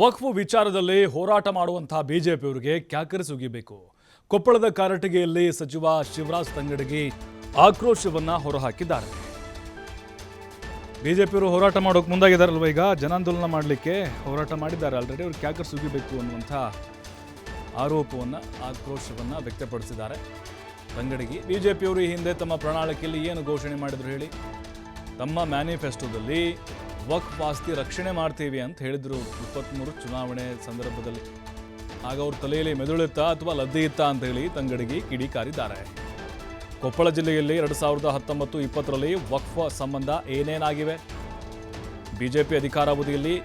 ವಕ್ಫ್ ವಿಚಾರದಲ್ಲಿ ಹೋರಾಟ ಮಾಡುವಂತಹ ಬಿಜೆಪಿಯವರಿಗೆ ಕ್ಯಾಕರಿ ಸುಗಿಬೇಕು. ಕೊಪ್ಪಳದ ಕಾರಟಗಿಯಲ್ಲಿ ಸಚಿವ ಶಿವರಾಜ್ ತಂಗಡಗಿ ಆಕ್ರೋಶವನ್ನ ಹೊರಹಾಕಿದ್ದಾರೆ. ಬಿಜೆಪಿಯವರು ಹೋರಾಟ ಮಾಡೋಕೆ ಮುಂದಾಗಿದ್ದಾರಲ್ವ ಈಗ? ಜನಾಂದೋಲನ ಮಾಡಲಿಕ್ಕೆ ಹೋರಾಟ ಮಾಡಿದ್ದಾರೆ ಆಲ್ರೆಡಿ ಅವ್ರು ಕ್ಯಾಕರ್ ಸುಗಿಬೇಕು ಅನ್ನುವಂಥ ಆರೋಪವನ್ನು, ಆಕ್ರೋಶವನ್ನು ವ್ಯಕ್ತಪಡಿಸಿದ್ದಾರೆ. ತಂಗಡಗಿ ಬಿಜೆಪಿಯವರು ಈ ಹಿಂದೆ ತಮ್ಮ ಪ್ರಣಾಳಿಕೆಯಲ್ಲಿ ಏನು ಘೋಷಣೆ ಮಾಡಿದ್ರು ಹೇಳಿ? ತಮ್ಮ ಮ್ಯಾನಿಫೆಸ್ಟೋದಲ್ಲಿ ವಕ್ಫ್ ಆಸ್ತಿ ರಕ್ಷಣೆ ಮಾಡ್ತೀವಿ ಅಂತ ಹೇಳಿದ್ರು. ಇಪ್ಪತ್ತ್ಮೂರು ಚುನಾವಣೆ ಸಂದರ್ಭದಲ್ಲಿ. ಆಗ ಅವ್ರ ತಲೆಯಲ್ಲಿ ಮೆದುಳಿತ್ತಾ ಅಥವಾ ಲದ್ದೆ ಇತ್ತಾ ಅಂತ ಹೇಳಿ ತಂಗಡಿಗೆ ಕಿಡಿಕಾರಿದ್ದಾರೆ ಕೊಪ್ಪಳ ಜಿಲ್ಲೆಯಲ್ಲಿ ಎರಡು ಸಾವಿರದ ಹತ್ತೊಂಬತ್ತು ಇಪ್ಪತ್ತರಲ್ಲಿ ವಕ್ಫ್ ಸಂಬಂಧ ಏನೇನಾಗಿವೆ? ಬಿಜೆಪಿ ಅಧಿಕಾರಾವಧಿಯಲ್ಲಿ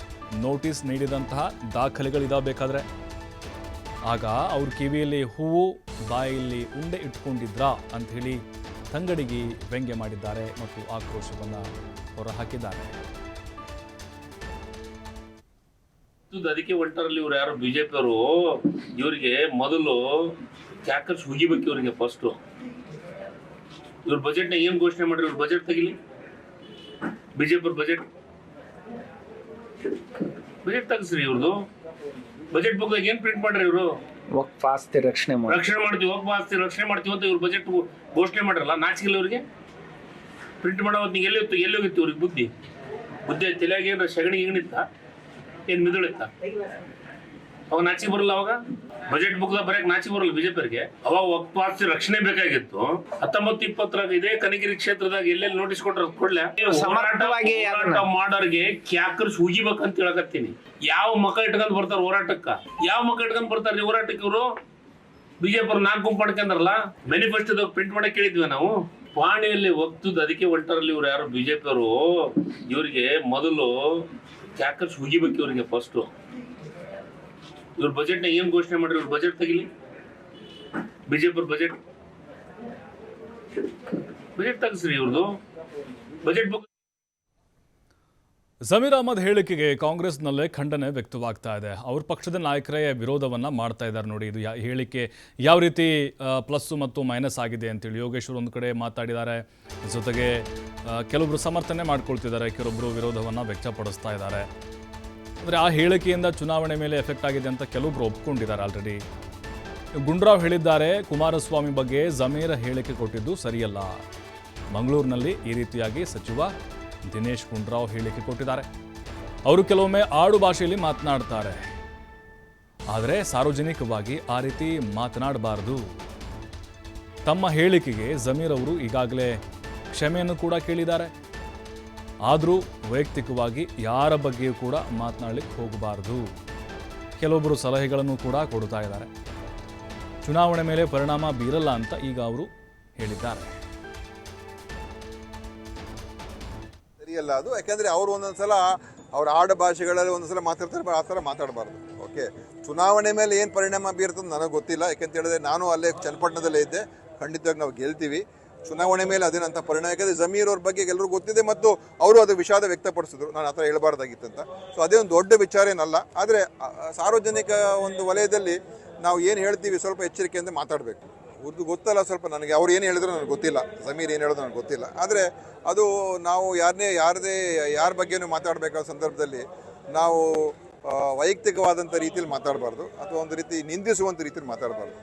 ನೋಟಿಸ್ ನೀಡಿದಂತಹ ದಾಖಲೆಗಳಿದಾವೆ ಬೇಕಾದ್ರೆ ಆಗ ಅವ್ರ ಕಿವಿಯಲ್ಲಿ ಹೂವು, ಬಾಯಲ್ಲಿ ಉಂಡೆ ಅಂತ ಹೇಳಿ ತಂಗಡಿಗೆ ವ್ಯಂಗ್ಯ ಮಾಡಿದ್ದಾರೆ ಮತ್ತು ಆಕ್ರೋಶವನ್ನು ಹೊರಹಾಕಿದ್ದಾರೆ. ಅದಕ್ಕೆ ಹೊಂಟಾರಲ್ಲಿ ಇವ್ರು ಯಾರು ಬಿಜೆಪಿ ಅವರು ಇವರಿಗೆ ಮೊದಲು ಕ್ಯಾಕರ್ಸ್ ಹುಗಿಬೇಕು ಇವರಿಗೆ ಫಸ್ಟ್ ಇವ್ರ ಬಜೆಟ್ನ ಏನ್ ಘೋಷಣೆ ಮಾಡ್ರಿ? ಇವ್ರ ಬಜೆಟ್ ತೆಗಿಲಿ? ಬಿಜೆಪಿ ಬಜೆಟ್ ಬಜೆಟ್ ತೆಗಿಸ್ರಿ ಇವ್ರದ್ದು ಬಜೆಟ್ ಬುಕ್ದಾಗ ಏನ್ ಪ್ರಿಂಟ್ ಮಾಡ್ರಿ ಇವರು? ವಕ್ಫ್ ಆಸ್ತಿ ರಕ್ಷಣೆ ಮಾಡಿ ರಕ್ಷಣೆ ಮಾಡ್ತೀವಿ ಹೋಗ್ ಆಸ್ತಿ ರಕ್ಷಣೆ ಮಾಡ್ತೀವಿ ಅಂತ ಇವ್ರ ಬಜೆಟ್ ಘೋಷಣೆ ಮಾಡಿರಲ್ಲ ನಾಚಿಕೆಲ್ಲ ಇವ್ರಿಗೆ? ಪ್ರಿಂಟ್ ಮಾಡೋ ನೀವು ಎಲ್ಲಿ ಎಲ್ಲಿ ಹೋಗಿತ್ತು ಇವ್ರಿಗೆ ಬುದ್ಧಿ? ಬುದ್ಧಿ ತಲೆಯಾಗ ಏನು ಸಗಣಿ ಗಿಗಣಿತ್ತ ಏನು ಮಿದುಳಿತ್ತ ಅವಾಗ ನಾಚಿ ಬರಲ್ಲ ಅವಾಗ? ಬಜೆಟ್ ಬುಕ್ದಾಗ ಬರೆಯಕ್ ನಾಚಿ ಬರಲ್ಲ ಬಿಜೆಪಿಯರಿಗೆ ಅವಾಗ ಒಪ್ಪಾಸ್ತಿ ರಕ್ಷಣೆ ಬೇಕಾಗಿತ್ತು. ಹತ್ತೊಂಬತ್ತು ಇಪ್ಪತ್ತರಾಗ ಇದೇ ಕನಗಿರಿ ಕ್ಷೇತ್ರದಾಗ ಎಲ್ಲೆಲ್ಲಿ ನೋಟಿಸ್ ಕೊಟ್ರ ಕೊಡ್ಲೆ ಹೋರಾಟ ಮಾಡೋರಿಗೆ ಕ್ಯಾಕರ್ಸ್ ಉಗಿಬೇಕಂತ ಹೇಳಕತ್ತೀನಿ ಯಾವ ಮಕ ಇಟ್ಕೊಂಡ್ ಬರ್ತಾರ ಹೋರಾಟಕ್ಕ? ಯಾವ ಮಕ ಇಟ್ಕೊಂಡ್ ಬರ್ತಾರ ಹೋರಾಟಕ್ಕೆ ಇವರು? ಬಿಜೆಪಿ ನಾಲ್ಕು ಗುಂಪು ಮಾಡ್ಕೊಂಡ್ರಲ್ಲ ಮ್ಯಾನಿಫೆಸ್ಟೋದಾಗ ಪ್ರಿಂಟ್ ಮಾಡಕ್ ಕೇಳಿದ್ವಿ ನಾವು. ಪಾಣಿಯಲ್ಲಿ ಒಗ್ತದ ಅದಕ್ಕೆ ಒಂಟರಲ್ಲಿ ಇವ್ರು ಯಾರು ಬಿಜೆಪಿ ಅವರು ಇವರಿಗೆ ಮೊದಲು ಕ್ಯಾಕರ್ಸ್ ಹುಗಿಬೇಕು ಇವರಿಗೆ ಫಸ್ಟ್ ಇವ್ರ ಬಜೆಟ್ನ ಏನ್ ಘೋಷಣೆ ಮಾಡ್ರಿ ಇವ್ರ ಬಜೆಟ್ ತೆಗಿಲಿ? ಬಿಜೆಪಿ ಬಜೆಟ್ ಬಜೆಟ್ ತೆಗಿಸ್ರಿ ಇವ್ರದ್ದು ಬಜೆಟ್ ಬುಕ್ ಜಮೀರ್ ಅಹಮದ್ ಹೇಳಿಕೆಗೆ ಕಾಂಗ್ರೆಸ್ನಲ್ಲೇ ಖಂಡನೆ ವ್ಯಕ್ತವಾಗ್ತಾ ಇದೆ. ಅವ್ರ ಪಕ್ಷದ ನಾಯಕರೇ ವಿರೋಧವನ್ನ ಮಾಡ್ತಾ ಇದ್ದಾರೆ ನೋಡಿ, ಇದು ಹೇಳಿಕೆ ಯಾವ ರೀತಿ ಪ್ಲಸ್ಸು ಮತ್ತು ಮೈನಸ್ ಆಗಿದೆ ಅಂತೇಳಿ ಯೋಗೇಶ್ವರ್ ಒಂದು ಕಡೆ ಮಾತಾಡಿದ್ದಾರೆ. ಜೊತೆಗೆ ಕೆಲವೊಬ್ರು ಸಮರ್ಥನೆ ಮಾಡ್ಕೊಳ್ತಿದ್ದಾರೆ, ಕೆಲವೊಬ್ರು ವಿರೋಧವನ್ನ ವ್ಯಕ್ತಪಡಿಸ್ತಾ ಇದ್ದಾರೆ. ಅಂದರೆ ಆ ಹೇಳಿಕೆಯಿಂದ ಚುನಾವಣೆ ಮೇಲೆ ಎಫೆಕ್ಟ್ ಆಗಿದೆ ಅಂತ ಕೆಲವೊಬ್ರು ಒಪ್ಕೊಂಡಿದ್ದಾರೆ ಆಲ್ರೆಡಿ. ಗುಂಡ್ರಾವ್ ಹೇಳಿದ್ದಾರೆ, ಕುಮಾರಸ್ವಾಮಿ ಬಗ್ಗೆ ಜಮೀರ ಹೇಳಿಕೆ ಕೊಟ್ಟಿದ್ದು ಸರಿಯಲ್ಲ. ಮಂಗಳೂರಿನಲ್ಲಿ ಈ ರೀತಿಯಾಗಿ ಸಚಿವ ದಿನೇಶ್ ಗುಂಡ್ರಾವ್ ಹೇಳಿಕೆ ಕೊಟ್ಟಿದ್ದಾರೆ. ಅವರು ಕೆಲವೊಮ್ಮೆ ಆಡು ಭಾಷೆಯಲ್ಲಿ ಮಾತನಾಡ್ತಾರೆ. ಆದರೆ ಸಾರ್ವಜನಿಕವಾಗಿ ಆ ರೀತಿ ಮಾತನಾಡಬಾರದು. ತಮ್ಮ ಹೇಳಿಕೆಗೆ ಜಮೀರ್ ಅವರು ಈಗಾಗಲೇ ಕ್ಷಮೆಯನ್ನು ಕೂಡ ಕೇಳಿದ್ದಾರೆ. ಆದರೂ ವೈಯಕ್ತಿಕವಾಗಿ ಯಾರ ಬಗ್ಗೆಯೂ ಕೂಡ ಮಾತನಾಡಲಿಕ್ಕೆ ಹೋಗಬಾರದು. ಕೆಲವೊಬ್ಬರು ಸಲಹೆಗಳನ್ನು ಕೂಡ ಕೊಡ್ತಾ ಇದ್ದಾರೆ. ಚುನಾವಣೆ ಮೇಲೆ ಪರಿಣಾಮ ಬೀರಲ್ಲ ಅಂತ ಈಗ ಅವರು ಹೇಳಿದ್ದಾರೆ. ಸರಿಯಲ್ಲ ಅದು? ಯಾಕೆಂದ್ರೆ ಅವರು ಒಂದೊಂದ್ಸಲ ಅವ್ರ ಆಡ ಭಾಷೆಗಳಲ್ಲಿ ಒಂದೊಂದ್ಸಲ ಮಾತಾಡ್ತಾರೆ, ಆ ಥರ ಮಾತಾಡಬಾರ್ದು. ಓಕೆ ಚುನಾವಣೆ ಮೇಲೆ ಏನು ಪರಿಣಾಮ ಬೀರ್ತದೆ ನನಗೆ ಗೊತ್ತಿಲ್ಲ. ಯಾಕೆಂತ ಹೇಳಿದ್ರೆ ನಾನು ಅಲ್ಲೇ ಚನ್ನಪಟ್ಟಣದಲ್ಲೇ ಇದ್ದೆ. ಖಂಡಿತವಾಗಿ ನಾವು ಗೆಲ್ತೀವಿ. ಚುನಾವಣೆ ಮೇಲೆ ಅದೇನಂತ ಪರಿಣಾಮ. ಯಾಕಂದರೆ ಜಮೀರ್ ಅವ್ರ ಬಗ್ಗೆ ಎಲ್ಲರಿಗೂ ಗೊತ್ತಿದೆ ಮತ್ತು ಅವರು ಅದು ವಿಷಾದ ವ್ಯಕ್ತಪಡಿಸಿದ್ರು. ನಾನು ಆ ಥರ ಹೇಳ್ಬಾರ್ದಾಗಿತ್ತು ಅಂತ. ಸೊ ಅದೇ ಒಂದು ದೊಡ್ಡ ವಿಚಾರ ಏನಲ್ಲ. ಆದರೆ ಸಾರ್ವಜನಿಕ ಒಂದು ವಲಯದಲ್ಲಿ ನಾವು ಏನು ಹೇಳ್ತೀವಿ ಸ್ವಲ್ಪ ಎಚ್ಚರಿಕೆಯಿಂದ ಮಾತಾಡಬೇಕು. ಅವ್ರದ್ದು ಗೊತ್ತಲ್ಲ ಸ್ವಲ್ಪ ನನಗೆ ಅವ್ರು ಏನು ಹೇಳಿದ್ರು ನನಗೆ ಗೊತ್ತಿಲ್ಲ. ಸಮೀರ್ ಏನು ಹೇಳಿದ್ರು ನನಗೆ ಗೊತ್ತಿಲ್ಲ. ಆದರೆ ಅದು ನಾವು ಯಾರನ್ನೇ ಯಾರದೇ ಯಾರ ಬಗ್ಗೆನೂ ಮಾತಾಡಬೇಕಾದ ಸಂದರ್ಭದಲ್ಲಿ ನಾವು ವೈಯಕ್ತಿಕವಾದಂಥ ರೀತಿಯಲ್ಲಿ ಮಾತಾಡಬಾರ್ದು. ಅಥವಾ ಒಂದು ರೀತಿ ನಿಂದಿಸುವಂಥ ರೀತಿಯಲ್ಲಿ ಮಾತಾಡಬಾರ್ದು.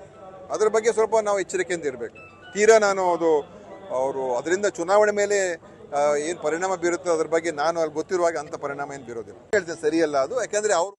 ಅದ್ರ ಬಗ್ಗೆ ಸ್ವಲ್ಪ ನಾವು ಎಚ್ಚರಿಕೆಯಿಂದ ಇರಬೇಕು. ತೀರಾ ನಾನು ಅದು ಅವರು ಅದರಿಂದ ಚುನಾವಣೆ ಮೇಲೆ ಏನು ಪರಿಣಾಮ ಬೀರುತ್ತೋ ಅದ್ರ ಬಗ್ಗೆ ನಾನು ಅಲ್ಲಿ ಗೊತ್ತಿರುವಾಗ ಅಂಥ ಪರಿಣಾಮ ಏನು ಬೀರೋದಿಲ್ಲ. ಹೇಳ್ತೇನೆ ಸರಿಯಲ್ಲ ಅದು. ಯಾಕೆಂದರೆ ಅವರು